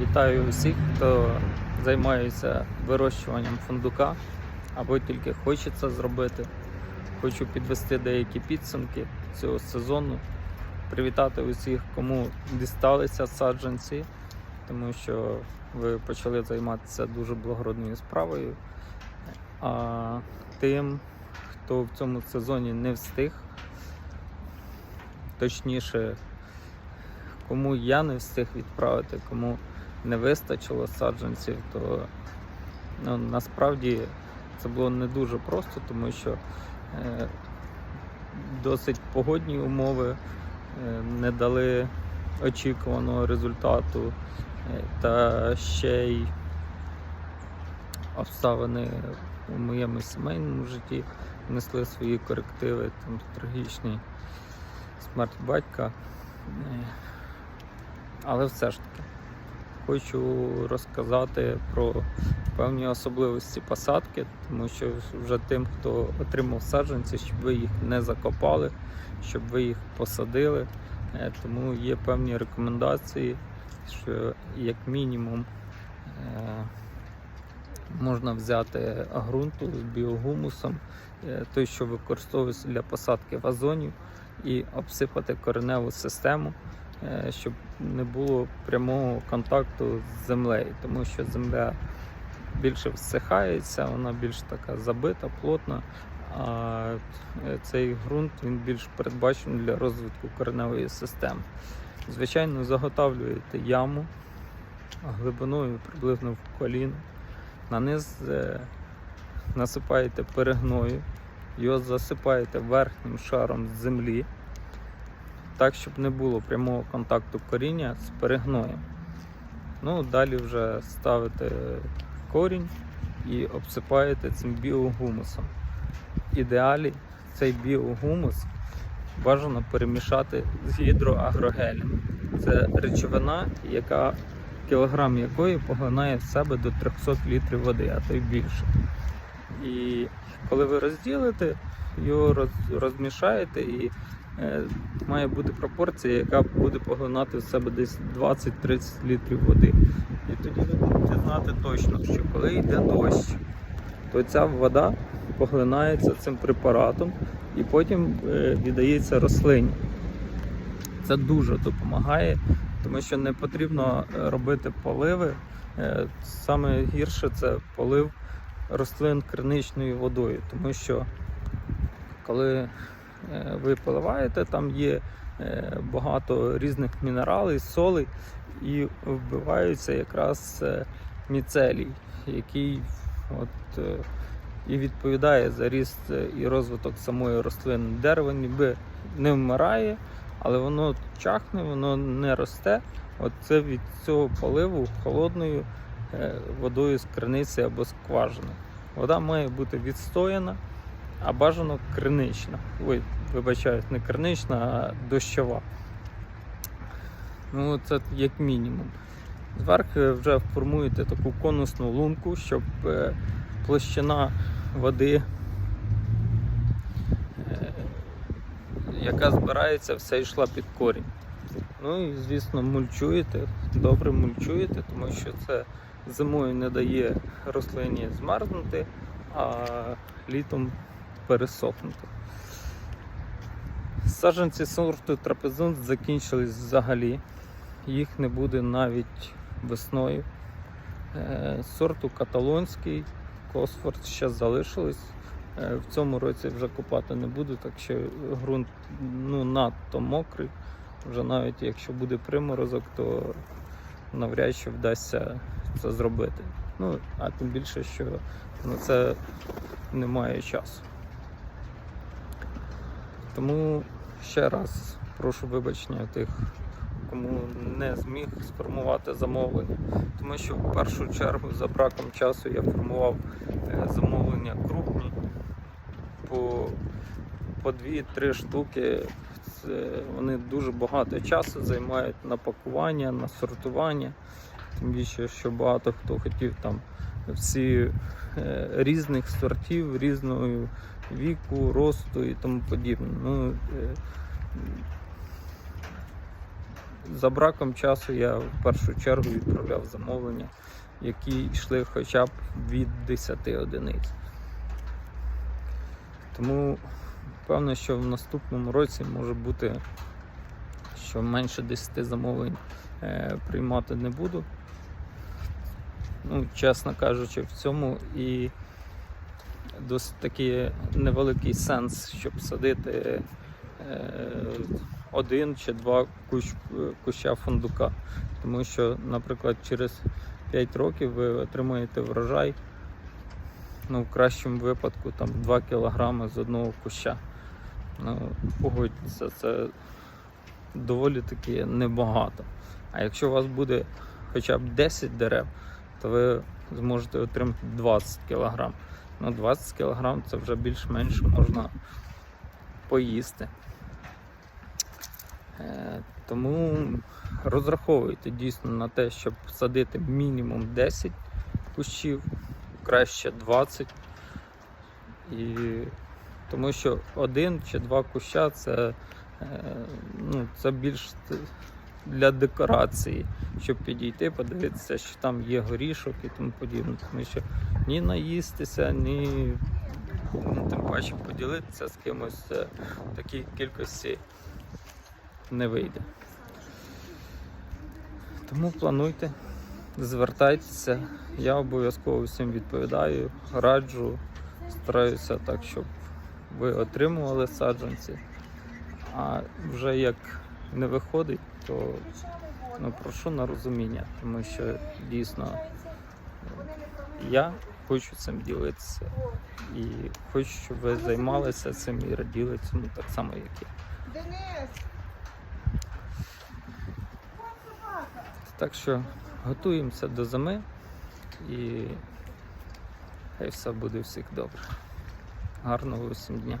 Вітаю усіх, хто займається вирощуванням фундука або тільки хоче це зробити. Хочу підвести деякі підсумки цього сезону, привітати усіх, кому дісталися саджанці, тому що ви почали займатися дуже благородною справою. А тим, хто в цьому сезоні не встиг, точніше, кому я не встиг відправити, кому не вистачило саджанців, то ну, насправді це було не дуже просто, тому що е, досить погодні умови е, не дали очікуваного результату, е, та ще й обставини у моєму сімейному житті внесли свої корективи, там трагічний смерть батька. Е, Але все ж таки хочу розказати про певні особливості посадки, тому що вже тим, хто отримав саджанці, щоб ви їх не закопали, щоб ви їх посадили. Е, Тому є певні рекомендації, що як мінімум е, можна взяти ґрунту з біогумусом, е, той, що використовується для посадки вазонів, і обсипати кореневу систему, щоб не було прямого контакту з землею, тому що земля більше всихається, вона більш така забита, плотна. А е, цей ґрунт він більш передбачений для розвитку кореневої системи. Звичайно, заготавлюєте яму глибиною приблизно в коліно. На низ е, насипаєте перегною, його засипаєте верхнім шаром землі, так, щоб не було прямого контакту коріння з перегноєм. Ну, далі вже ставите корінь і обсипаєте цим біогумусом. В ідеалі цей біогумус бажано перемішати з гідроагрогелем. Це речовина, яка кілограм якої поглинає в себе до 300 літрів води, а то й більше. І коли ви розділите, його роз- розмішаєте і має бути пропорція, яка буде поглинати в себе десь 20-30 літрів води. І тоді ви будете знати точно, що коли йде дощ, то ця вода поглинається цим препаратом і потім е, віддається рослині. Це дуже допомагає, тому що не потрібно е, робити поливи. Е, Саме гірше це полив рослин криничною водою, тому що коли е, ви поливаєте, там є е, багато різних мінералів, солей, і вбиваються якраз е, міцелій, який от, е, і відповідає за ріст е, і розвиток самої рослини. Дерево ніби не вмирає, але воно чахне, воно не росте. От це від цього поливу холодною е, водою з криниці або скважини. Вода має бути відстояна, а бажано кринична. Ой, вибачаюсь, не кринична, а дощова. Ну, це як мінімум. Зверху вже формуєте таку конусну лунку, щоб е, площина води, е, яка збирається, все йшла під корінь. Ну і, звісно, мульчуєте, добре мульчуєте, тому що це зимою не дає рослині змерзнути, а літом пересохнути. Саджанці сорту трапезунт закінчились взагалі. Їх не буде навіть весною. Е, Сорту каталонський, Косфорд ще залишились. Е, В цьому році вже копати не буду, так що ґрунт ну, надто мокрий. Вже навіть якщо буде приморозок, то навряд чи вдасться це зробити. Ну, а тим більше, що на це немає часу. Тому ще раз прошу вибачення тих, кому не зміг сформувати замовлення. Тому що в першу чергу за браком часу я формував е, замовлення крупні по, по 2-3 штуки. Вони дуже багато часу займають на пакування, на сортування. Тим більше, що багато хто хотів там всі е, різних сортів, різного віку, росту і тому подібне. Ну, е, за браком часу я в першу чергу відправляв замовлення, які йшли хоча б від 10 одиниць. Тому певно, що в наступному році може бути, що менше 10 замовлень е, приймати не буду. Ну, чесно кажучи, в цьому і досить таки невеликий сенс, щоб садити е, один чи два кущ, куща фундука. Тому що, наприклад, через 5 років ви отримаєте врожай, ну, в кращому випадку там 2 кг з одного куща. Ну, погодьтеся, це доволі таки небагато. А якщо у вас буде хоча б 10 дерев, то ви зможете отримати 20 кг. Ну, 20 кг це вже більш-менш можна поїсти. Е, Тому розраховуйте дійсно на те, щоб садити мінімум 10 кущів, краще 20. І тому що один чи два куща це, е, ну, це більш для декорації, щоб підійти, подивитися, що там є горішок і тому подібне. Тому що ні наїстися, ні ну, тим паче поділитися з кимось в такій кількості не вийде. Тому плануйте, звертайтеся, я обов'язково всім відповідаю, раджу, стараюся так, щоб ви отримували саджанці. А вже як не виходить, то ну, прошу на розуміння, тому що дійсно е, я хочу цим ділитися і хочу, щоб ви займалися цим і раділи цьому так само, як я. Так що готуємося до зими і хай все буде всіх добре. Гарного усім дня.